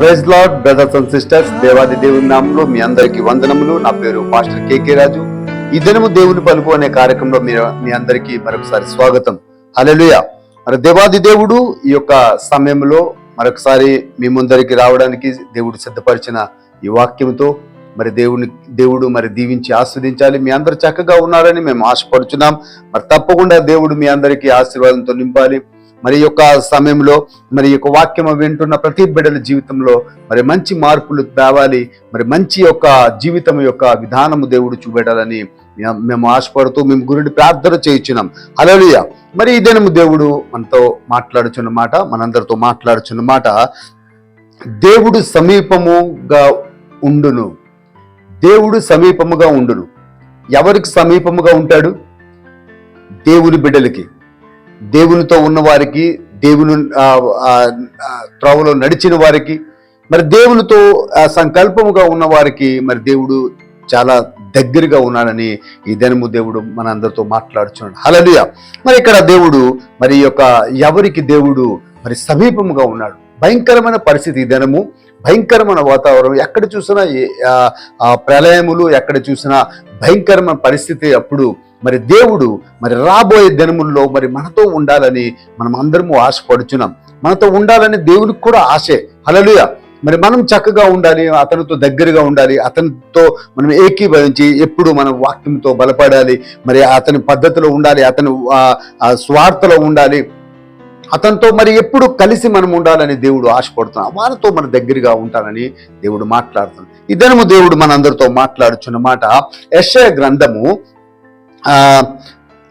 Praise Lord brothers and sisters దేవాది దేవుని నామంలో మీ అందరికీ వందనములు. నా పేరు పాస్టర్ కేకే రాజు. ఈ దినము దేవుని పలుకు అనే కార్యక్రమంలో మీరు మీ అందరికీ మరొకసారి స్వాగతం. హల్లెలూయ. మరి దేవాది దేవుడు ఈ యొక్క సమయంలో మరొకసారి మీ ముందరికి రావడానికి దేవుడు సిద్ధపరిచిన ఈ వాక్యంతో మరి దేవుని దేవుడు మరి దీవించి ఆస్వాదించాలి. మీ అందరు చక్కగా ఉన్నారని మేము ఆశపడుచున్నాం. మరి తప్పకుండా దేవుడు మీ అందరికీ ఆశీర్వాదంతో నింపాలి. మరి యొక్క సమయంలో మరి యొక్క వాక్యం వింటున్న ప్రతి బిడ్డల జీవితంలో మరి మంచి మార్పులు తేవాలి మరి మంచి యొక్క జీవితం యొక్క విధానము దేవుడు చూపెట్టాలని మేము ఆశపడుతూ మేము గురుడి ప్రార్థన చేయించున్నాం హలోలియ మరి ఇదేనము దేవుడు మనతో మాట్లాడుచున్న మాట మనందరితో మాట్లాడుచున్న మాట దేవుడు సమీపముగా ఉండును. దేవుడు సమీపముగా ఉండును. ఎవరికి సమీపముగా ఉంటాడు? దేవుని బిడ్డలకి. దేవునితో ఉన్నవారికి దేవుని త్రోవలో నడిచిన వారికి మరి దేవునితో సంకల్పముగా ఉన్నవారికి మరి దేవుడు చాలా దగ్గరగా ఉన్నాడని ఈ దినము దేవుడు మన అందరితో మాట్లాడుచున్నాడు. హలలుయ మరి ఇక్కడ దేవుడు మరి యొక్క ఎవరికి దేవుడు మరి సమీపముగా ఉన్నాడు? భయంకరమైన పరిస్థితి ఈ దినము. భయంకరమైన వాతావరణం. ఎక్కడ చూసినా ప్రళయములు ఎక్కడ చూసినా భయంకరమైన పరిస్థితి అప్పుడు మరి దేవుడు మరి రాబోయే దినముల్లో మరి మనతో ఉండాలని మనం అందరము ఆశపడుచున్నాం. మనతో ఉండాలని దేవునికి కూడా ఆశే. హలలుయ మరి మనం చక్కగా ఉండాలి అతనితో దగ్గరగా ఉండాలి అతనితో మనం ఏకీభవించి ఎప్పుడు మనం వాక్యంతో బలపడాలి మరి అతని పద్ధతిలో ఉండాలి అతని స్వార్థలో ఉండాలి. అతనితో మరి ఎప్పుడు కలిసి మనం ఉండాలని దేవుడు ఆశపడుతున్నాం. వారితో మన దగ్గరగా ఉంటానని దేవుడు మాట్లాడుతున్నాడు. ఇద్దరము దేవుడు మనందరితో మాట్లాడుచున్న మాట గ్రంథము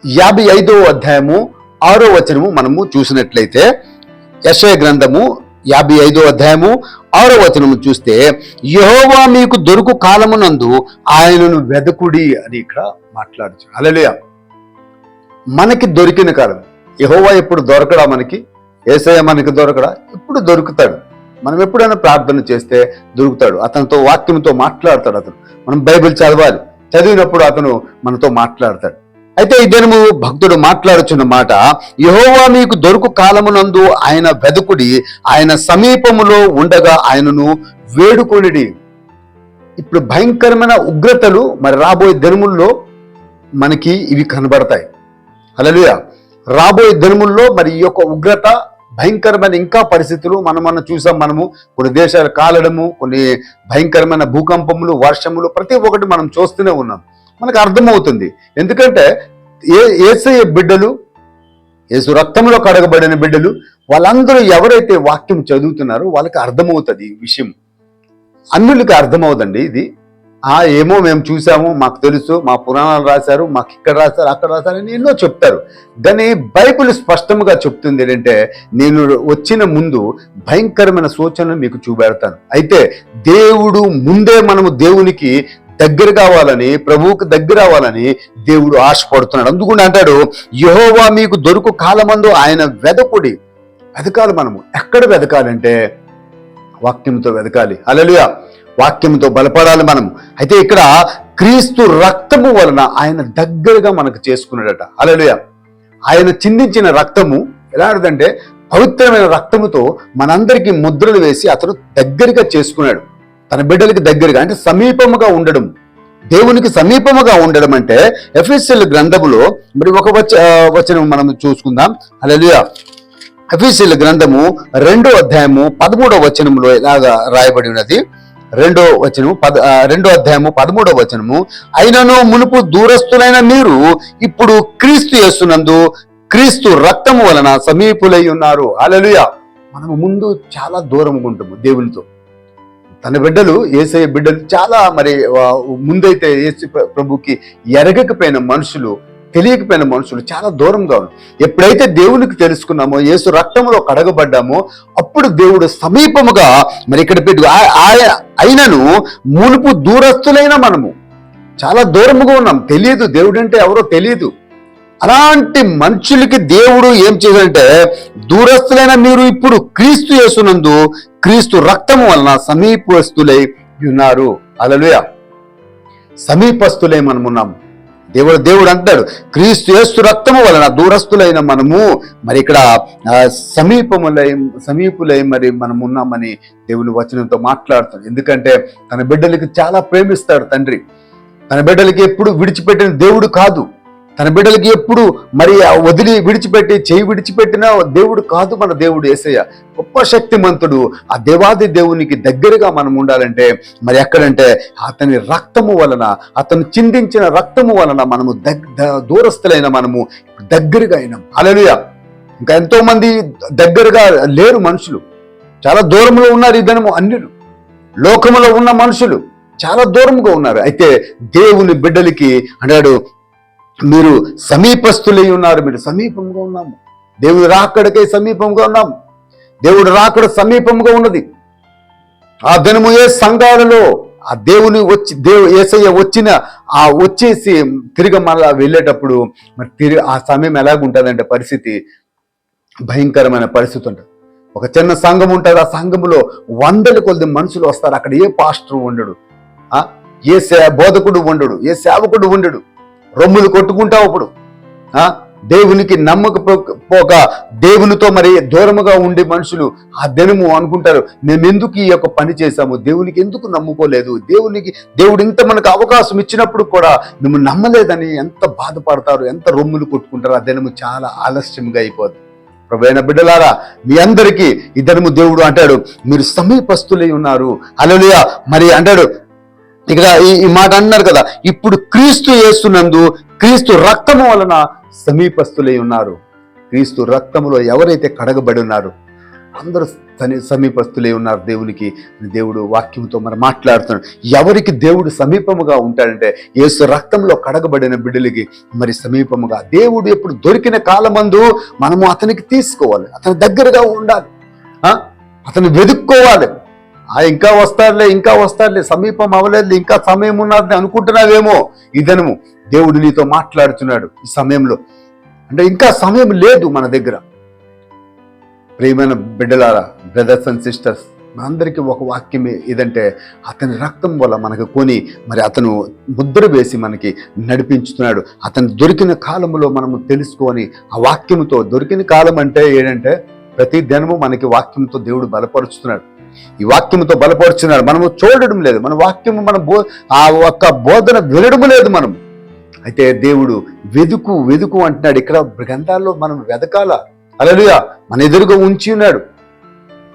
యాభై ఐదో అధ్యాయము ఆరో వచనము మనము చూసినట్లయితే యశయ గ్రంథము యాభై ఐదో అధ్యాయము ఆరో వచనము చూస్తే యహోవా మీకు దొరుకు కాలమునందు ఆయనను వెదకుడి అని ఇక్కడ మాట్లాడచ్చు అలలియ మనకి దొరికిన కాలం. యహోవా ఎప్పుడు దొరకడా మనకి? ఏసయ మనకి దొరకడా? ఎప్పుడు దొరుకుతాడు. మనం ఎప్పుడైనా ప్రార్థన చేస్తే దొరుకుతాడు. అతనితో వాక్యంతో మాట్లాడతాడు అతను. మనం బైబిల్ చదవాలి. చదివినప్పుడు అతను మనతో మాట్లాడతాడు. అయితే ఈ దినము భక్తుడు మాట్లాడుచున్న మాట యహోవా మీకు దొరుకు కాలమునందు ఆయన వెదుకుడి ఆయన సమీపములో ఉండగా ఆయనను వేడుకొనిడి. ఇప్పుడు భయంకరమైన ఉగ్రతలు మరి రాబోయే దినముల్లో మనకి ఇవి కనబడతాయి. అలలుయ రాబోయే దినముల్లో మరి ఈ యొక్క ఉగ్రత భయంకరమైన ఇంకా పరిస్థితులు మనం మనం చూసాం మనము. కొన్ని దేశాలు కాలడము కొన్ని భయంకరమైన భూకంపములు వర్షములు ప్రతి ఒక్కటి మనం చూస్తూనే ఉన్నాం. మనకు అర్థమవుతుంది. ఎందుకంటే ఏ ఏసే బిడ్డలు యేసు రక్తంలో కడగబడిన బిడ్డలు వాళ్ళందరూ ఎవరైతే వాక్యం చదువుతున్నారో వాళ్ళకి అర్థమవుతుంది ఈ విషయం. అన్నులకి అర్థమవుదండి ఇది. ఆ ఏమో మేము చూసాము మాకు తెలుసు మా పురాణాలు రాశారు మాకు ఇక్కడ రాశారు అక్కడ రాశారు ఎన్నో చెప్తారు. దాని బైబిల్ స్పష్టంగా చెప్తుంది ఏంటంటే నేను వచ్చిన ముందు భయంకరమైన సూచనలు మీకు చూపెడతాను. అయితే దేవుడు ముందే మనము దేవునికి దగ్గర కావాలని ప్రభువుకు దగ్గర అవ్వాలని దేవుడు ఆశపడుతున్నాడు. అందుకుండా అంటాడు యహోవా మీకు దొరుకు కాలమందు ఆయన వెదకుడి. వెదకాలి మనము. ఎక్కడ వెదకాలంటే వాక్యంతో వెదకాలి. అలలుయా వాక్యంతో బలపడాలి మనం. అయితే ఇక్కడ క్రీస్తు రక్తము వలన ఆయన దగ్గరగా మనకు చేసుకున్నాడట. అలలుయ ఆయన చిందించిన రక్తము ఎలాంటిదంటే పవిత్రమైన రక్తముతో మనందరికీ ముద్రలు వేసి అతను దగ్గరగా చేసుకున్నాడు. తన బిడ్డలకి దగ్గరగా అంటే సమీపముగా ఉండడం. దేవునికి సమీపముగా ఉండడం అంటే ఎఫ్ఎస్ఎల్ గ్రంథములో మరి ఒక వచ వచనం మనం చూసుకుందాం. అలలుయ ఎఫ్ఎస్ఎల్ గ్రంథము రెండో అధ్యాయము పదమూడో వచనంలో ఇలాగా రాయబడి ఉన్నది? రెండో వచనము పద రెండో అధ్యాయము పదమూడో వచనము అయినను మునుపు దూరస్తులైన మీరు ఇప్పుడు క్రీస్తు చేస్తున్నందు క్రీస్తు రక్తము వలన సమీపులై ఉన్నారు. అలలుయ మనము ముందు చాలా దూరంగా ఉంటాము దేవునితో. తన బిడ్డలు ఏసఐ బిడ్డలు చాలా మరి ముందైతే ఏసు ప్రభుకి ఎరగకపోయిన మనుషులు తెలియకపోయిన మనుషులు చాలా దూరంగా ఉన్నారు. ఎప్పుడైతే దేవునికి తెలుసుకున్నామో యేసు రక్తంలో కడగబడ్డామో అప్పుడు దేవుడు సమీపముగా మరి ఇక్కడ పెట్టు అయినను మునుపు దూరస్తులైన మనము చాలా దూరముగా ఉన్నాం. తెలియదు దేవుడు అంటే ఎవరో తెలియదు. అలాంటి మనుషులకి దేవుడు ఏం చేశాడంటే దూరస్తులైన మీరు ఇప్పుడు క్రీస్తు యేసునందు క్రీస్తు రక్తము వలన సమీపస్తులై ఉన్నారు. అలలుయ సమీపస్తులై మనం దేవుడు దేవుడు అంటాడు క్రీస్తు యేసు రక్తము వలన దూరస్తులైన మనము మరి ఇక్కడ ఆ, సమీపములై సమీపులై మరి మనం ఉన్నామని దేవుని వచనంతో మాట్లాడుతాడు. ఎందుకంటే తన బిడ్డలకి చాలా ప్రేమిస్తాడు తండ్రి. తన బిడ్డలకి ఎప్పుడు విడిచిపెట్టిన దేవుడు కాదు. తన బిడ్డలకి ఎప్పుడు మరి ఆ వదిలి విడిచిపెట్టి చేయి విడిచిపెట్టిన దేవుడు కాదు మన దేవుడు ఏసయ్య. గొప్ప శక్తిమంతుడు. ఆ దేవాది దేవునికి దగ్గరగా మనం ఉండాలంటే మరి ఎక్కడంటే అతని రక్తము వలన అతను చిందించిన రక్తము వలన మనము దగ్ ద- మనము దగ్గరగా అయినాం. అలలుయ ఇంకా ఎంతో మంది దగ్గరగా లేరు మనుషులు. చాలా దూరంలో ఉన్నారు ఇదనము అన్యులు. లోకములో ఉన్న మనుషులు చాలా దూరంగా ఉన్నారు. అయితే దేవుని బిడ్డలకి అన్నాడు మీరు సమీపస్తులై ఉన్నారు మీరు సమీపంగా ఉన్నాము. దేవుడు రాకడకై సమీపంగా ఉన్నాము. దేవుడు రాకడ సమీపంగా ఉన్నది. ఆ దినము ఏ సంఘాలలో ఆ దేవుని వచ్చి దేవు ఏసయ్య వచ్చిన ఆ వచ్చేసి తిరిగి మళ్ళా వెళ్ళేటప్పుడు మరి తిరిగి ఆ సమయం ఎలాగుంటుందంటే పరిస్థితి భయంకరమైన పరిస్థితి ఉంటుంది. ఒక చిన్న సంఘం ఉంటుంది ఆ సంఘములో వందల కొద్ది మనుషులు వస్తారు. అక్కడ ఏ పాస్టర్ ఉండడు. ఏ సే బోధకుడు ఉండడు ఏ సేవకుడు ఉండడు. రొమ్ములు కొట్టుకుంటావు అప్పుడు. దేవునికి నమ్మక పోక దేవునితో మరి దూరముగా ఉండే మనుషులు ఆ దినము అనుకుంటారు మేము ఎందుకు ఈ యొక్క పని చేశాము? దేవునికి ఎందుకు నమ్ముకోలేదు? దేవునికి దేవుడు ఇంత మనకు అవకాశం ఇచ్చినప్పుడు కూడా మేము నమ్మలేదని ఎంత బాధపడతారు ఎంత రొమ్ములు కొట్టుకుంటారు ఆ దినము చాలా ఆలస్యంగా అయిపోద్ది. ప్రభైన బిడ్డలారా మీ అందరికీ ఈ దినము దేవుడు అంటాడు మీరు సమీపస్తులై ఉన్నారు. అలలుయ మరి అంటాడు ఇక్కడ ఈ మాట అన్నారు కదా ఇప్పుడు క్రీస్తు యేసునందు క్రీస్తు రక్తము వలన సమీపస్తులై ఉన్నారు. క్రీస్తు రక్తములో ఎవరైతే కడగబడి ఉన్నారు అందరూ సని సమీపస్తులై ఉన్నారు దేవునికి. దేవుడు వాక్యంతో మరి మాట్లాడుతున్నాడు. ఎవరికి దేవుడు సమీపముగా ఉంటాడంటే యేసు రక్తంలో కడగబడిన బిడ్డలకి మరి సమీపముగా. దేవుడు ఎప్పుడు దొరికిన కాలమందు మనము అతనికి తీసుకోవాలి. అతని దగ్గరగా ఉండాలి. అతను వెతుక్కోవాలి. ఇంకా వస్తారులే ఇంకా వస్తారులే సమీపం అవ్వలేదు ఇంకా సమయం ఉన్నది అనుకుంటున్నావేమో ఇదనము. దేవుడు నీతో మాట్లాడుతున్నాడు ఈ సమయంలో. అంటే ఇంకా సమయం లేదు మన దగ్గర. ప్రియమైన బిడ్డలారా బ్రదర్స్ అండ్ సిస్టర్స్ మనందరికీ ఒక వాక్యమే ఏదంటే అతని రక్తం వల్ల మనకు కొని మరి అతను ముద్ర వేసి మనకి నడిపించుతున్నాడు. అతను దొరికిన కాలంలో మనము తెలుసుకొని ఆ వాక్యముతో దొరికిన కాలం అంటే ఏంటంటే ప్రతి దినము మనకి వాక్యంతో దేవుడు బలపరుచుతున్నాడు. ఈ వాక్యముతో బలపరుచున్నాడు. మనము చూడడం లేదు. మన వాక్యము మన బో ఆ ఒక్క బోధన వినడం లేదు మనం అయితే దేవుడు వెదుకు వెదుకు అంటున్నాడు. ఇక్కడ గ్రంథాల్లో మనం వెదకాల. అలలుగా మన ఎదురుగా ఉంచి ఉన్నాడు.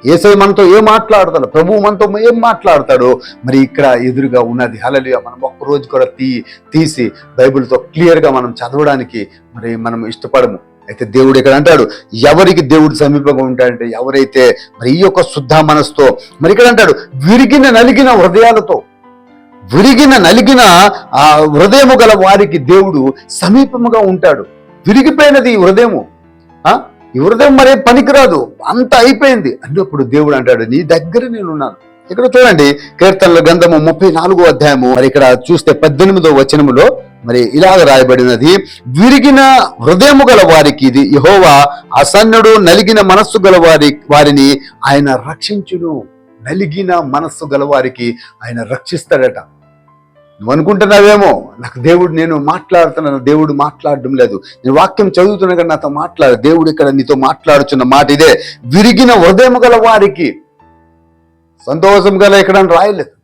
ఏసై మనతో ఏం మాట్లాడతాడు? ప్రభువు మనతో ఏం మాట్లాడతాడో? మరి ఇక్కడ ఎదురుగా ఉన్నది. హలలుగా మనం ఒక్క రోజు కూడా తీ తీసి బైబిల్తో క్లియర్గా మనం చదవడానికి మరి మనం ఇష్టపడము. అయితే దేవుడు ఇక్కడ అంటాడు ఎవరికి దేవుడు సమీపంగా ఉంటాడంటే ఎవరైతే మరి ఈ యొక్క శుద్ధ మనసుతో మరి ఇక్కడ అంటాడు విరిగిన నలిగిన హృదయాలతో విరిగిన నలిగిన ఆ హృదయము గల వారికి దేవుడు సమీపముగా ఉంటాడు. విరిగిపోయినది ఈ హృదయము. ఆ? ఈ హృదయం మరే పనికిరాదు. అంత అయిపోయింది. అన్నప్పుడు దేవుడు అంటాడు నీ దగ్గర నేనున్నాను. ఇక్కడ చూడండి కీర్తనల గంధము ముప్పై నాలుగో అధ్యాయము. మరి ఇక్కడ చూస్తే పద్దెనిమిదో వచనములో మరి ఇలాగ రాయబడినది విరిగిన హృదయము గల వారికి ఇది యహోవా అసన్నుడు నలిగిన మనస్సు గల వారి వారిని ఆయన రక్షించును. నలిగిన మనస్సు గల వారికి ఆయన రక్షిస్తాడట. నువ్వు అనుకుంటున్నావేమో నాకు దేవుడు నేను మాట్లాడుతున్నాను దేవుడు మాట్లాడడం లేదు. నేను వాక్యం చదువుతున్నా కానీ నాతో మాట్లాడు దేవుడు ఇక్కడ నీతో మాట్లాడుచున్న మాట ఇదే. విరిగిన హృదయం గల వారికి సంతోషం గల ఇక్కడ రాయలేదు.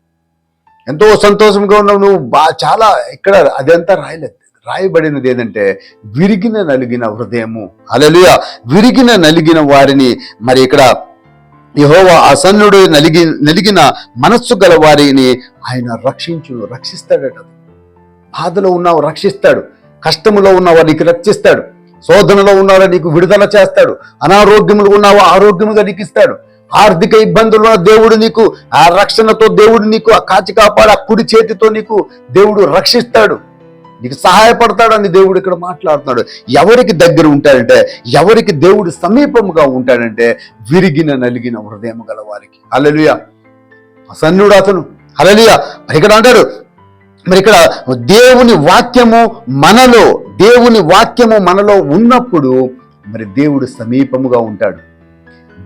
ఎంతో సంతోషంగా ఉన్నావు. నువ్వు బా చాలా ఇక్కడ అదంతా రాయలేదు రాయబడినది ఏంటంటే విరిగిన నలిగిన హృదయము. అలలుయ విరిగిన నలిగిన వారిని మరి ఇక్కడ యహోవా అసన్నుడు నలిగి నలిగిన మనస్సు గల వారిని ఆయన రక్షించు రక్షిస్తాడట బాధలో ఉన్నావు రక్షిస్తాడు. కష్టములో ఉన్నవారు నీకు రక్షిస్తాడు. శోధనలో ఉన్నవారు నీకు విడుదల చేస్తాడు. అనారోగ్యములు ఉన్నావా ఆరోగ్యముగా నీకు ఇస్తాడు. ఆర్థిక ఇబ్బందుల్లో దేవుడు నీకు ఆ రక్షణతో దేవుడు నీకు ఆ కాచి కాపాడు ఆ కుడి చేతితో నీకు దేవుడు రక్షిస్తాడు. నీకు సహాయపడతాడని దేవుడు ఇక్కడ మాట్లాడుతున్నాడు. ఎవరికి దగ్గర ఉంటాడంటే ఎవరికి దేవుడు సమీపముగా ఉంటాడంటే విరిగిన నలిగిన హృదయం గల వారికి. అలలుయ సన్నుడు అతను. అలలుయ మరి ఇక్కడ అంటారు మరి ఇక్కడ దేవుని వాక్యము మనలో దేవుని వాక్యము మనలో ఉన్నప్పుడు మరి దేవుడు సమీపముగా ఉంటాడు.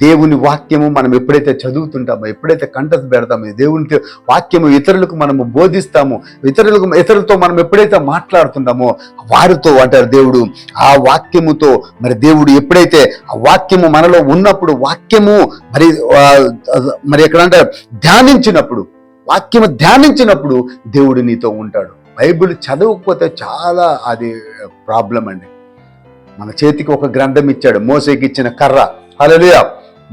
దేవుని వాక్యము మనం ఎప్పుడైతే చదువుతుంటామో ఎప్పుడైతే కంటస్ పెడతామో దేవుని వాక్యము ఇతరులకు మనము బోధిస్తామో ఇతరులకు ఇతరులతో మనం ఎప్పుడైతే మాట్లాడుతుంటామో వారితో అంటారు దేవుడు ఆ వాక్యముతో మరి దేవుడు ఎప్పుడైతే ఆ వాక్యము మనలో ఉన్నప్పుడు వాక్యము మరి మరి ఎక్కడ అంటారు? ధ్యానించినప్పుడు వాక్యము ధ్యానించినప్పుడు దేవుడు నీతో ఉంటాడు. బైబిల్ చదవకపోతే చాలా అది ప్రాబ్లం అండి. మన చేతికి ఒక గ్రంథం ఇచ్చాడు మోసేకి ఇచ్చిన కర్ర. హల్లెలూయా!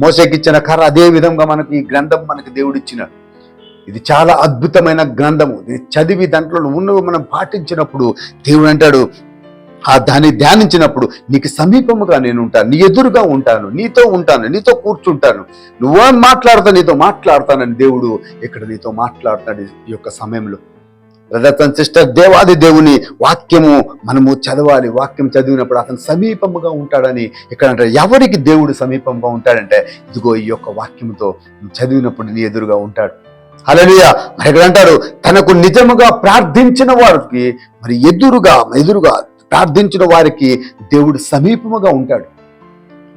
మోసేకిచ్చిన కర్ర అదే విధంగా మనకు ఈ గ్రంథం మనకి దేవుడిచ్చినాడు. ఇది చాలా అద్భుతమైన గ్రంథము. ఇది చదివి దాంట్లో ఉన్నవి మనం పాటించినప్పుడు దేవుడు అంటాడు ఆ దాన్ని ధ్యానించినప్పుడు నీకు సమీపముగా నేను ఉంటాను నీ ఎదురుగా ఉంటాను నీతో ఉంటాను నీతో కూర్చుంటాను. నువ్వేం మాట్లాడతా నీతో మాట్లాడతానని దేవుడు ఇక్కడ నీతో మాట్లాడతాడు ఈ యొక్క సమయంలో. బ్రదర్స్ అండ్ సిస్టర్ దేవాది దేవుని వాక్యము మనము చదవాలి. వాక్యం చదివినప్పుడు అతను సమీపముగా ఉంటాడని ఇక్కడ అంటారు. ఎవరికి దేవుడు సమీపంగా ఉంటాడంటే ఇదిగో ఈ యొక్క వాక్యముతో చదివినప్పుడు నీ ఎదురుగా ఉంటాడు. అలలియ మరి ఇక్కడ అంటారు తనకు నిజముగా ప్రార్థించిన వారికి మరి ఎదురుగా ఎదురుగా ప్రార్థించిన వారికి దేవుడు సమీపముగా ఉంటాడు.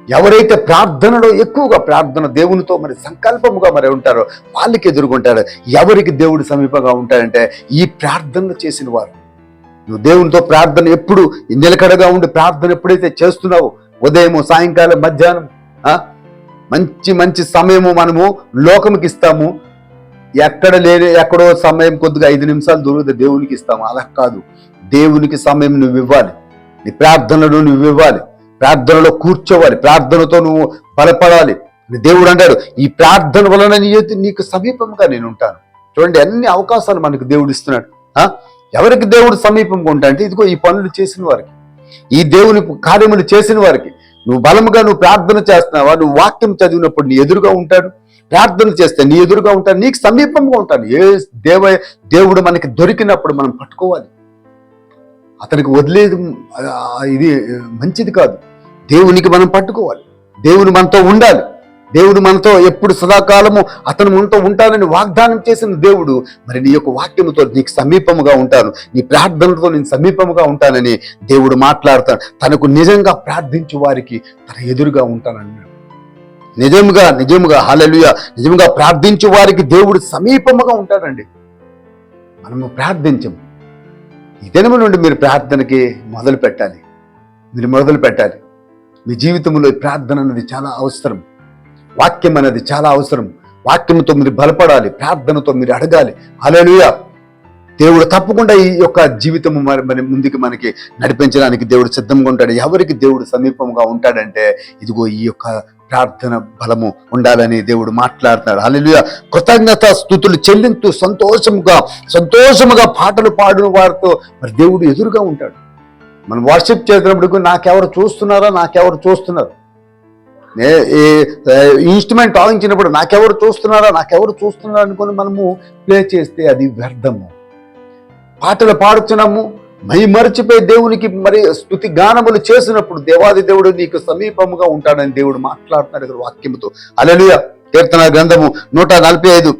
ఎవరైతే ప్రార్థనలో ఎక్కువగా ప్రార్థన దేవునితో మరి సంకల్పముగా మరి ఉంటారో వాళ్ళకి ఎదుర్కొంటారు. ఎవరికి దేవుడు సమీపంగా ఉంటారంటే ఈ ప్రార్థనలు చేసిన వారు. నువ్వు దేవునితో ప్రార్థన ఎప్పుడు నిలకడగా ఉండి ప్రార్థన ఎప్పుడైతే చేస్తున్నావో ఉదయము సాయంకాలం మధ్యాహ్నం మంచి మంచి సమయము మనము లోకముకి ఇస్తాము. ఎక్కడ లేని ఎక్కడో సమయం కొద్దిగా ఐదు నిమిషాలు దొరికితే దేవునికి ఇస్తాము. అలా కాదు. దేవునికి సమయం నువ్వు ఇవ్వాలి. నీ ప్రార్థనలు నువ్వు ఇవ్వాలి. ప్రార్థనలో కూర్చోవాలి ప్రార్థనతో నువ్వు బలపడాలి. దేవుడు అంటాడు ఈ ప్రార్థన వలన నీ నీకు సమీపంగా నేను ఉంటాను. చూడండి అన్ని అవకాశాలు మనకు దేవుడు ఇస్తున్నాడు. ఎవరికి దేవుడు సమీపంగా ఉంటా అంటే ఇదిగో ఈ పనులు చేసిన వారికి ఈ దేవుని కార్యములు చేసిన వారికి. నువ్వు బలముగా నువ్వు ప్రార్థన చేస్తున్నావా? నువ్వు వాక్యం చదివినప్పుడు నీ ఎదురుగా ఉంటాడు ప్రార్థన చేస్తే నీ ఎదురుగా ఉంటాడు నీకు సమీపంగా ఉంటాను ఏ దేవ దేవుడు మనకి దొరికినప్పుడు మనం పట్టుకోవాలి. అతనికి వదిలేదు ఇది మంచిది కాదు. దేవునికి మనం పట్టుకోవాలి. దేవుని మనతో ఉండాలి. దేవుడు మనతో ఎప్పుడు సదాకాలము అతను మనతో ఉంటానని వాగ్దానం చేసిన దేవుడు మరి నీ యొక్క వాక్యముతో నీకు సమీపముగా ఉంటాను. నీ ప్రార్థనలతో నేను సమీపముగా ఉంటానని దేవుడు మాట్లాడతాడు. తనకు నిజంగా ప్రార్థించు వారికి తన ఎదురుగా ఉంటానన్నాడు. నిజముగా నిజముగా హల్లెలూయా. నిజముగా ప్రార్థించు వారికి దేవుడు సమీపముగా ఉంటాడండి. మనము ప్రార్థించము. ఈ దినము నుండి మీరు ప్రార్థనకి మొదలు పెట్టాలి మీరు మొదలు పెట్టాలి మీ జీవితంలో ప్రార్థన అనేది చాలా అవసరం. వాక్యం అనేది చాలా అవసరం. వాక్యంతో మీరు బలపడాలి ప్రార్థనతో మీరు అడగాలి. హల్లెలూయా! దేవుడు తప్పకుండా ఈ యొక్క జీవితము మరి మరి ముందుకు మనకి నడిపించడానికి దేవుడు సిద్ధంగా ఉంటాడు. ఎవరికి దేవుడు సమీపంగా ఉంటాడంటే ఇదిగో ఈ యొక్క ప్రార్థన బలము ఉండాలని దేవుడు మాట్లాడుతున్నాడు. హల్లెలూయా! కృతజ్ఞత స్థుతులు చెల్లించు సంతోషముగా సంతోషముగా పాటలు పాడిన వారితో మరి దేవుడు ఎదురుగా ఉంటాడు. మనం వర్షిప్ చేసినప్పుడు నాకెవరు చూస్తున్నారా నాకెవరు చూస్తున్నారు? ఇన్స్ట్రుమెంట్ వాయించినప్పుడు నాకెవరు చూస్తున్నారా నాకెవరు చూస్తున్నారా అనుకుని మనము ప్లే చేస్తే అది వ్యర్థము. పాటలు పాడుతున్నాము మై మరిచిపోయి దేవునికి మరి స్థుతి గానములు చేసినప్పుడు దేవాది దేవుడు నీకు సమీపముగా ఉంటాడని దేవుడు మాట్లాడుతున్నాడు ఇక్కడ వాక్యముతో. అలలుయ కీర్తన గ్రంథము నూట నలభై ఐదు.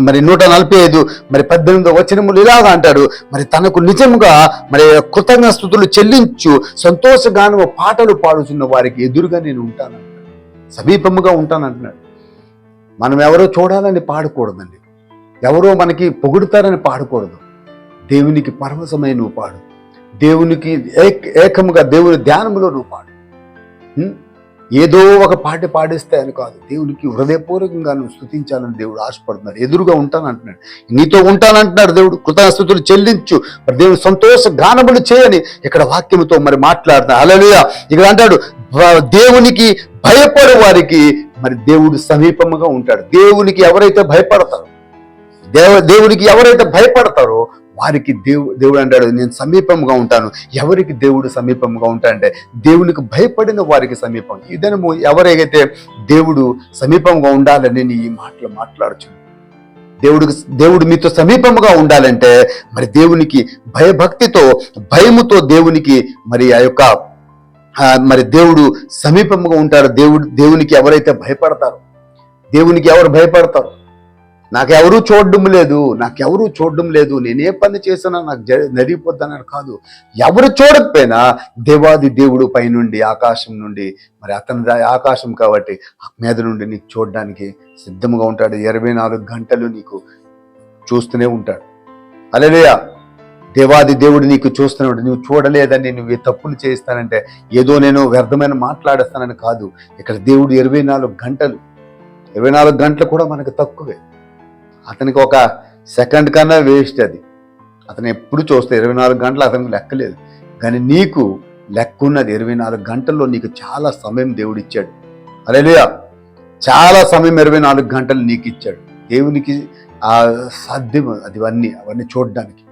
మరి నూట నలభై ఐదు మరి పద్దెనిమిదో వచనములు ఇలాగా అంటాడు. మరి తనకు నిజముగా మరి కృతజ్ఞ స్థుతులు చెల్లించు సంతోషగానము పాటలు పాడుతున్న వారికి ఎదురుగా నేను ఉంటాను సమీపముగా ఉంటాను అంటున్నాడు మనం ఎవరో చూడాలని పాడకూడదండి. ఎవరో మనకి పొగుడుతారని పాడకూడదు. దేవునికి పరవశమై నువ్వు పాడు. దేవునికి ఏక ఏకముగా దేవుని ధ్యానములో నువ్వు పాడు. ఏదో ఒక పాట పాడిస్తే అని కాదు. దేవునికి హృదయపూర్వకంగా నువ్వు స్థుతించాలని దేవుడు ఆశపడుతున్నాడు ఎదురుగా ఉంటాను అంటున్నాడు. నీతో ఉంటానంటున్నాడు దేవుడు. కృతజ్ఞతలు చెల్లించు. మరి దేవుడు సంతోష గానములు చేయని ఇక్కడ వాక్యముతో మరి మాట్లాడుతున్నాడు అలలుయ ఇక్కడ అంటాడు దేవునికి భయపడే వారికి మరి దేవుడు సమీపముగా ఉంటాడు. దేవునికి ఎవరైతే భయపడతారో దేవ దేవుడికి ఎవరైతే భయపడతారో వారికి దేవు దేవుడు అంటాడు నేను సమీపంగా ఉంటాను. ఎవరికి దేవుడు సమీపంగా ఉంటాడంటే దేవునికి భయపడిన వారికి సమీపం. ఈ దినము ఎవరైతే దేవుడు సమీపంగా ఉండాలని నేను ఈ మాటలు మాట్లాడుచు దేవుడికి దేవుడు మీతో సమీపముగా ఉండాలంటే మరి దేవునికి భయభక్తితో భయముతో దేవునికి మరి ఆ యొక్క మరి దేవుడు సమీపముగా ఉంటారు. దేవుడు దేవునికి ఎవరైతే భయపడతారో దేవునికి ఎవరు భయపడతారు? నాకెవరూ చూడడం లేదు నాకెవరూ చూడడం లేదు నేనే పని చేసినా నాకు జ జరిగిపోద్దన్నాడు కాదు. ఎవరు చూడకపోయినా దేవాది దేవుడు పైనుండి ఆకాశం నుండి మరి అతని ఆకాశం కాబట్టి మీద నుండి నీకు చూడడానికి సిద్ధంగా ఉంటాడు. ఇరవై నాలుగు గంటలు నీకు చూస్తూనే ఉంటాడు. అలెలుయా దేవాది దేవుడు నీకు చూస్తున్నాడు. నువ్వు చూడలేదని నువ్వు తప్పులు చేయిస్తానంటే ఏదో నేను వ్యర్థమైన మాట్లాడేస్తానని కాదు. ఇక్కడ దేవుడు ఇరవై నాలుగు గంటలు ఇరవై నాలుగు గంటలు కూడా మనకు తక్కువే. అతనికి ఒక సెకండ్ కన్నా వేస్ట్ అది. అతను ఎప్పుడు చూస్తే ఇరవై నాలుగు గంటలు అతనికి లెక్కలేదు కానీ నీకు లెక్క ఉన్నది ఇరవై నాలుగు గంటల్లో నీకు చాలా సమయం దేవుడు ఇచ్చాడు. అరేలుయా చాలా సమయం ఇరవై నాలుగు గంటలు నీకు ఇచ్చాడు. దేవునికి ఆ సాధ్యం అది అవన్నీ అవన్నీ చూడడానికి.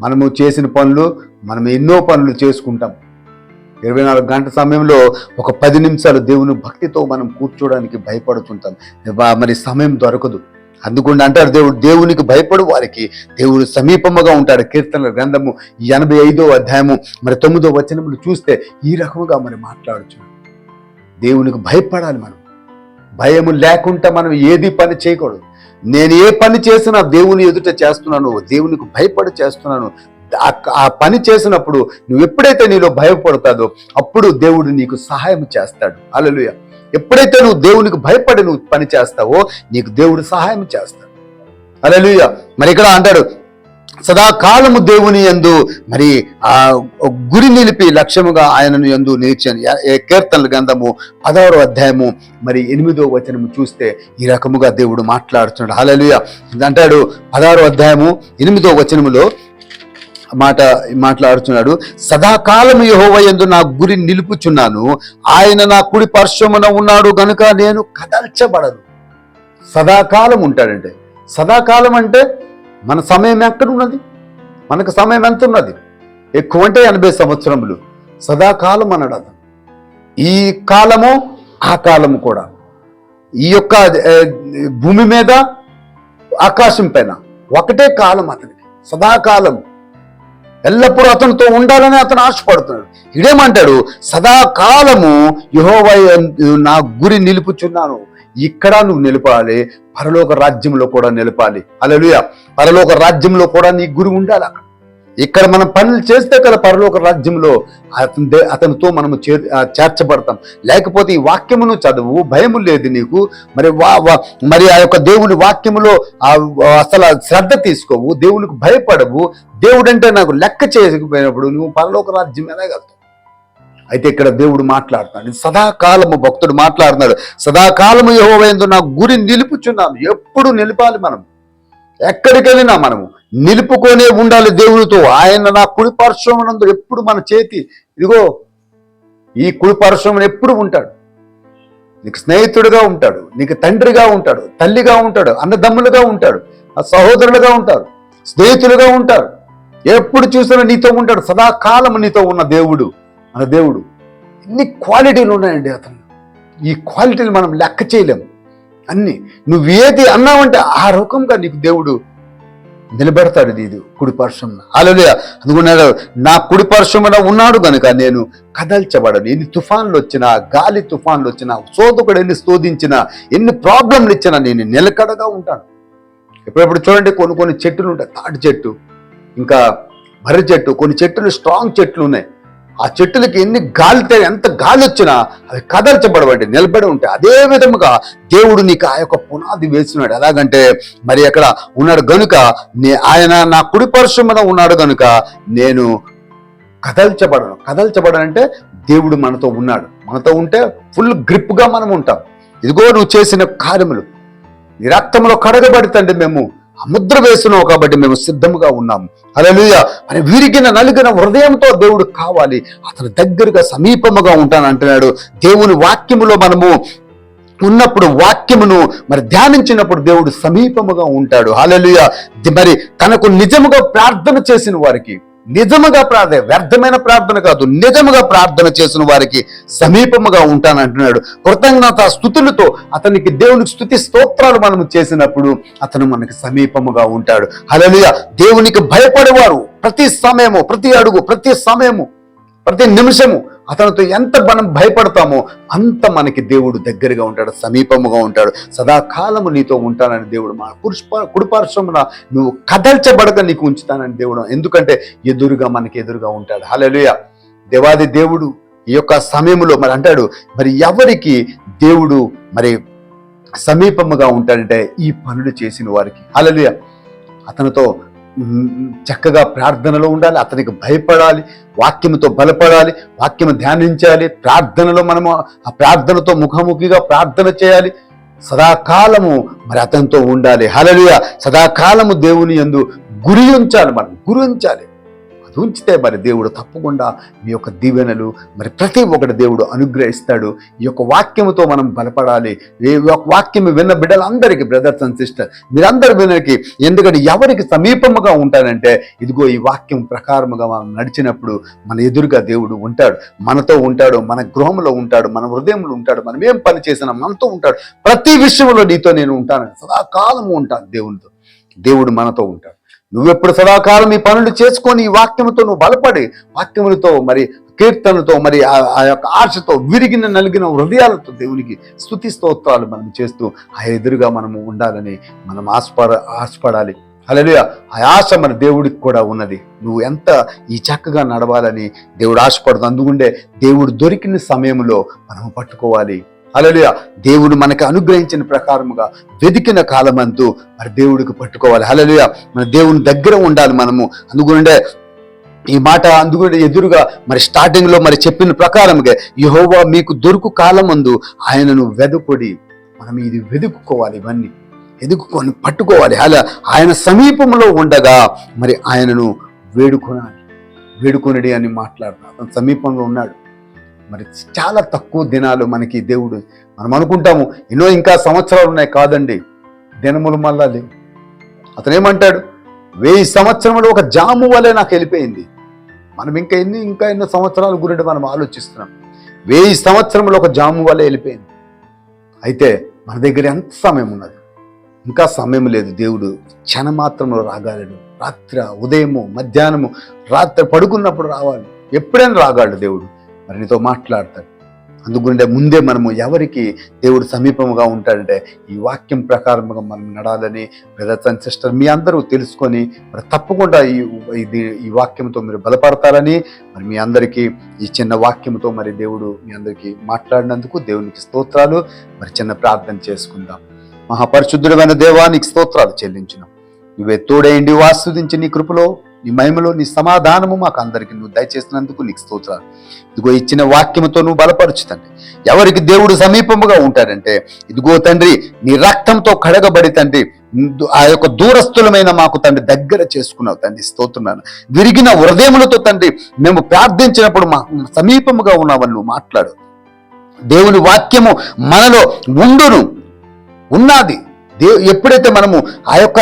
మనము చేసిన పనులు మనం ఎన్నో పనులు చేసుకుంటాం. ఇరవై నాలుగు గంటల సమయంలో ఒక పది నిమిషాలు దేవుని భక్తితో మనం కూర్చోడానికి భయపడుతుంటాం. మరి సమయం దొరకదు. అందుకుండా అంటారు దేవుడు దేవునికి భయపడు వారికి దేవుడు సమీపముగా ఉంటాడు. కీర్తనల గ్రంథము ఎనభై ఐదో అధ్యాయము మరి తొమ్మిదో వచనములు చూస్తే ఈ రకముగా మరి మాట్లాడచ్చు దేవునికి భయపడాలి మనం. భయము లేకుండా మనం ఏది పని చేయకూడదు. నేను ఏ పని చేసినా దేవుని ఎదుట చేస్తున్నాను దేవునికి భయపడి చేస్తున్నాను. ఆ- ఆ పని చేసినప్పుడు నువ్వు ఎప్పుడైతే నీలో భయపడతాదో అప్పుడు దేవుడు నీకు సహాయం చేస్తాడు. అలలుయ ఎప్పుడైతే నువ్వు దేవునికి భయపడి నువ్వు పని చేస్తావో నీకు దేవుడు సహాయం చేస్తాడు. అలలుయ మరి ఇక్కడ అంటాడు సదాకాలము దేవుని యందు మరి ఆ గురి నిలిపి లక్ష్యముగా ఆయనను యందు నిలిచాను. కీర్తనల గ్రంథము పదహారో అధ్యాయము మరి ఎనిమిదో వచనము చూస్తే ఈ రకముగా దేవుడు మాట్లాడుతున్నాడు. హలలుయ అంటాడు పదహారో అధ్యాయము ఎనిమిదో వచనములో మాట మాట్లాడుతున్నాడు సదాకాలము యెహోవా యందు నా గురి నిలుపుచున్నాను. ఆయన నా కుడి పార్శ్వమున ఉన్నాడు గనుక నేను కదల్చబడను. సదాకాలం ఉంటాడంటే సదాకాలం అంటే మన సమయం ఎక్కడ ఉన్నది మనకు సమయం ఎంత ఉన్నది ఎక్కువ అంటే ఎనభై సంవత్సరములు. సదాకాలం అన్నాడు అతను. ఈ కాలము ఆ కాలము కూడా. ఈ యొక్క భూమి మీద ఆకాశం పైన. ఒకటే కాలం అతనికి. సదాకాలం ఎల్లప్పుడూ అతనితో ఉండాలని అతను ఆశపడుతున్నాడు. ఇదేమంటాడు? సదాకాలము యహోవై నా గురి నిలుపుచున్నాను. ఇక్కడ నువ్వు నిలపాలి. పరలోక రాజ్యంలో కూడా నిలపాలి. అలలుయ పరలోక రాజ్యంలో కూడా నీ గురి ఉండాలి అక్కడ. ఇక్కడ మనం పనులు చేస్తే కదా పరలోక రాజ్యంలో అతని దే- అతనితో మనము చే చేర్చబడతాం. లేకపోతే ఈ వాక్యమును చదువు భయము లేదు నీకు. మరి వా మరి ఆ యొక్క దేవుని వాక్యములో ఆ అసలు ఆ శ్రద్ధ తీసుకోవు దేవునికి భయపడవు. దేవుడు అంటే నాకు లెక్క చేయకపోయినప్పుడు నువ్వు పరలోక రాజ్యం ఎలాగలుగుతావు అయితే ఇక్కడ దేవుడు మాట్లాడుతున్నాడు. సదాకాలము భక్తుడు మాట్లాడుతున్నాడు. సదాకాలము యెహోవా నా గురి నిలుపుచున్నాను. ఎప్పుడు నిలపాలి మనం? ఎక్కడికి వెళ్ళినా మనము? నిలుపుకొనే ఉండాలి దేవుడితో ఆయన నా కుడి పరిశ్రమనందు ఎప్పుడు మన చేతి ఇదిగో ఈ కుడి పార్శ్వమున ఎప్పుడు ఉంటాడు. నీకు స్నేహితుడిగా ఉంటాడు నీకు తండ్రిగా ఉంటాడు తల్లిగా ఉంటాడు అన్నదమ్ములుగా ఉంటాడు ఆ సహోదరులుగా ఉంటారు స్నేహితులుగా ఉంటారు. ఎప్పుడు చూసినా నీతో ఉంటాడు సదాకాలం నీతో ఉన్న దేవుడు మన దేవుడు. ఎన్ని క్వాలిటీలు ఉన్నాయండి అతను. ఈ క్వాలిటీలు మనం లెక్క చేయలేము. అన్ని. నువ్వేది అన్నావంటే ఆ రకంగా నీకు దేవుడు నిలబెడతాడు ఇది కుడి అలలే అందుకున్నాడు నా కుడి ఉన్నాడు కనుక నేను కదల్చబడను. ఎన్ని తుఫాన్లు వచ్చినా గాలి తుఫాన్లు వచ్చినా సోదకుడు ఎన్ని శోధించినా ఎన్ని ప్రాబ్లంలు ఇచ్చినా నేను నిలకడగా ఉంటాను. ఎప్పుడెప్పుడు చూడండి కొన్ని కొన్ని చెట్లు ఉంటాయి తాటి చెట్టు ఇంకా మర్రి చెట్టు కొన్ని చెట్లు స్ట్రాంగ్ చెట్లు ఉన్నాయి ఆ చెట్టులకి ఎన్ని గాలితే ఎంత గాలి వచ్చినా అవి కదల్చబడవండి నిలబడి ఉంటాయి అదే విధముగా దేవుడు నీకు ఆ యొక్క పునాది వేసినాడు. ఎలాగంటే మరి అక్కడ ఉన్నాడు గనుక నే ఆయన నా కుడి పరిశ్రమన ఉన్నాడు గనుక నేను కదల్చబడను. కదల్చబడనంటే దేవుడు మనతో ఉన్నాడు. మనతో ఉంటే ఫుల్ గ్రిప్గా మనం ఉంటాం. ఇదిగో నువ్వు చేసిన కార్యములు. నీ రక్తంలో కడగబడితండి మేము ఆ ముద్ర వేస్తున్నావు కాబట్టి మేము సిద్ధముగా ఉన్నాము. అలలుయ మరి వీరికిన నలిగిన హృదయంతో దేవుడు కావాలి. అతని దగ్గరగా సమీపముగా ఉంటాను అంటున్నాడు. దేవుని వాక్యములో మనము ఉన్నప్పుడు వాక్యమును మరి ధ్యానించినప్పుడు దేవుడు సమీపముగా ఉంటాడు. హాలలుయ మరి తనకు నిజముగా ప్రార్థన చేసిన వారికి నిజముగా ప్రార్థన వ్యర్థమైన ప్రార్థన కాదు నిజముగా ప్రార్థన చేసిన వారికి సమీపముగా ఉంటానంటున్నాడు కృతజ్ఞత స్థుతులతో అతనికి దేవునికి స్థుతి స్తోత్రాలు మనం చేసినప్పుడు అతను మనకి సమీపముగా ఉంటాడు. హల్లెలూయ! దేవునికి భయపడేవారు ప్రతి సమయము ప్రతి అడుగు ప్రతి సమయము. ప్రతి నిమిషము అతనితో ఎంత మనం భయపడతామో అంత మనకి దేవుడు దగ్గరగా ఉంటాడు సమీపముగా ఉంటాడు. సదాకాలము నీతో ఉంటానని దేవుడు మా పురుష కుడిపార్శ్వమున నువ్వు కదల్చబడక నీకు ఉంచుతానని దేవుడు ఎందుకంటే ఎదురుగా మనకి ఎదురుగా ఉంటాడు. హల్లెలూయా. దేవాది దేవుడు ఈ యొక్క సమయంలో మరి అంటాడు మరి ఎవరికి దేవుడు మరి సమీపముగా ఉంటాడంటే ఈ పనులు చేసిన వారికి. హల్లెలూయా. అతనితో చక్కగా ప్రార్థనలో ఉండాలి అతనికి భయపడాలి వాక్యముతో బలపడాలి వాక్యము ధ్యానించాలి ప్రార్థనలో మనము ఆ ప్రార్థనతో ముఖాముఖిగా ప్రార్థన చేయాలి. సదాకాలము మరి అతనితో ఉండాలి. హలలియ సదాకాలము దేవుని యందు గురి ఉంచాలి మనం గురి ఉంచాలి. ఉంచితే మరి దేవుడు తప్పకుండా మీ యొక్క దీవెనలు మరి ప్రతి ఒక్కటి దేవుడు అనుగ్రహిస్తాడు. ఈ యొక్క వాక్యముతో మనం బలపడాలి. ఈ వాక్యం విన్న బిడ్డలందరికీ బ్రదర్స్ అండ్ సిస్టర్ మీరందరూ వినరికి ఎందుకంటే ఎవరికి సమీపముగా ఉంటానంటే ఇదిగో ఈ వాక్యం ప్రకారముగా మనం నడిచినప్పుడు మన ఎదురుగా దేవుడు ఉంటాడు. మనతో ఉంటాడు మన గృహంలో ఉంటాడు మన హృదయంలో ఉంటాడు మనం ఏం పని చేసినా మనతో ఉంటాడు. ప్రతి విషయంలో నీతో నేను ఉంటాను సదాకాలము ఉంటాను దేవునితో. దేవుడు మనతో ఉంటాడు. నువ్వెప్పుడు సదాకాలం ఈ పనులు చేసుకొని ఈ వాక్యముతో నువ్వు బలపడి వాక్యములతో మరి కీర్తనతో మరి ఆ- ఆ యొక్క ఆశతో విరిగిన నలిగిన హృదయాలతో దేవునికి స్థుతి స్తోత్రాలు మనం చేస్తూ ఆ ఎదురుగా మనము ఉండాలని మనం ఆశపడ ఆశపడాలి. అలలుయ ఆ ఆశ మన దేవుడికి కూడా ఉన్నది. నువ్వు ఎంత ఈ చక్కగా నడవాలని దేవుడు ఆశపడుతుంది అందుకుండే దేవుడు దొరికిన సమయంలో మనము పట్టుకోవాలి. అలలుయ దేవుడు మనకు అనుగ్రహించిన ప్రకారముగా వెతికిన కాలమందు మరి దేవుడికి పట్టుకోవాలి. హలలుయ మన దేవుని దగ్గర ఉండాలి మనము. అందుకుండే ఈ మాట అందుకు ఎదురుగా మరి స్టార్టింగ్లో మరి చెప్పిన ప్రకారముగా యహోవా మీకు దొరుకు కాలమందు ఆయనను వెదుకొడి మనం ఇది వెతుక్కోవాలి ఇవన్నీ. ఎదుకుకొని పట్టుకోవాలి. అలా ఆయన సమీపంలో ఉండగా మరి ఆయనను వేడుకొనాలి. వేడుకొనడి అని మాట్లాడుతున్నాడు అతను సమీపంలో ఉన్నాడు. మరి చాలా తక్కువ దినాలు మనకి దేవుడు మనం అనుకుంటాము ఎన్నో ఇంకా సంవత్సరాలు ఉన్నాయి కాదండి. దినములు మళ్ళా లేవు. అతను ఏమంటాడు? వెయ్యి సంవత్సరములు ఒక జాము వలె నాకు వెళ్ళిపోయింది. మనం ఇంకా ఎన్ని ఇంకా ఎన్నో సంవత్సరాల గురించి మనం ఆలోచిస్తున్నాం. వెయ్యి సంవత్సరములు ఒక జాము వలె వెళ్ళిపోయింది. అయితే మన దగ్గర ఎంత సమయం ఉన్నది? ఇంకా సమయం లేదు. దేవుడు క్షణమాత్రంలో రాగలడు రాత్రి ఉదయము మధ్యాహ్నము రాత్రి పడుకున్నప్పుడు రావాలి. ఎప్పుడైనా రాగాడు దేవుడు. మరి నీతో మాట్లాడతాడు. అందుకుంటే ముందే మనము ఎవరికి దేవుడు సమీపముగా ఉంటాడంటే ఈ వాక్యం ప్రకారముగా మనం నడాలని బ్రదర్స్ అండ్ సిస్టర్ మీ అందరూ తెలుసుకొని మరి తప్పకుండా ఈ ఇది ఈ వాక్యంతో మీరు బలపడతారని మరి మీ అందరికీ ఈ చిన్న వాక్యంతో మరి దేవుడు మీ అందరికీ మాట్లాడినందుకు దేవునికి స్తోత్రాలు. మరి చిన్న ప్రార్థన చేసుకుందాం. మహాపరిశుద్ధుడమైన దేవానికి స్తోత్రాలు చెల్లించిన. నువ్వే తోడేయండి ఆస్వాదించి నీ కృపలో నీ మహిమలో నీ సమాధానము మాకు అందరికి నువ్వు దయచేసినందుకు నీకు స్తోత్రాలు. ఇదిగో ఇచ్చిన వాక్యముతో నువ్వు బలపరుచు తండ్రి. ఎవరికి దేవుడు సమీపముగా ఉంటాడంటే ఇదిగో తండ్రి నీ రక్తంతో కడగబడి తండ్రి ఆ యొక్క దూరస్థులమైన మాకు తండ్రి దగ్గర చేసుకున్నావు తండ్రి స్తోత్రున్నాను విరిగిన హృదయములతో తండ్రి మేము ప్రార్థించినప్పుడు మా సమీపముగా ఉన్నావని నువ్వు మాట్లాడు. దేవుని వాక్యము మనలో ఉండును. ఉన్నది. దే ఎప్పుడైతే మనము ఆ యొక్క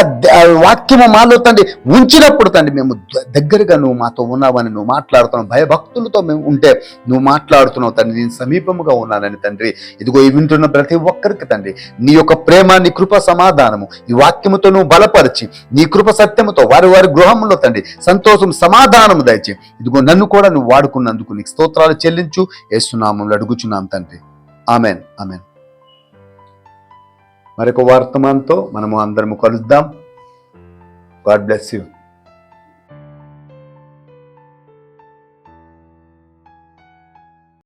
వాక్యము మాలో తండ్రి ఉంచినప్పుడు తండ్రి మేము దగ్గరగా నువ్వు మాతో ఉన్నావని నువ్వు మాట్లాడుతున్నావు భయభక్తులతో మేము ఉంటే నువ్వు మాట్లాడుతున్నావు తండ్రి నేను సమీపముగా ఉన్నానని తండ్రి. ఇదిగో ఈ వింటున్న ప్రతి ఒక్కరికి తండ్రి నీ యొక్క ప్రేమ నీ కృప సమాధానము ఈ వాక్యముతో నువ్వు బలపరిచి నీ కృప సత్యముతో వారి వారి గృహంలో తండ్రి సంతోషం సమాధానము దయచే ఇదిగో నన్ను కూడా నువ్వు వాడుకున్నందుకు నీకు స్తోత్రాలు చెల్లించు. ఏసునామంలో అడుగుచున్నాం తండ్రి. ఆమెన్. ఆమెన్. మరొక వార్తమానంతో మనము అందరము కలుద్దాం. God bless you.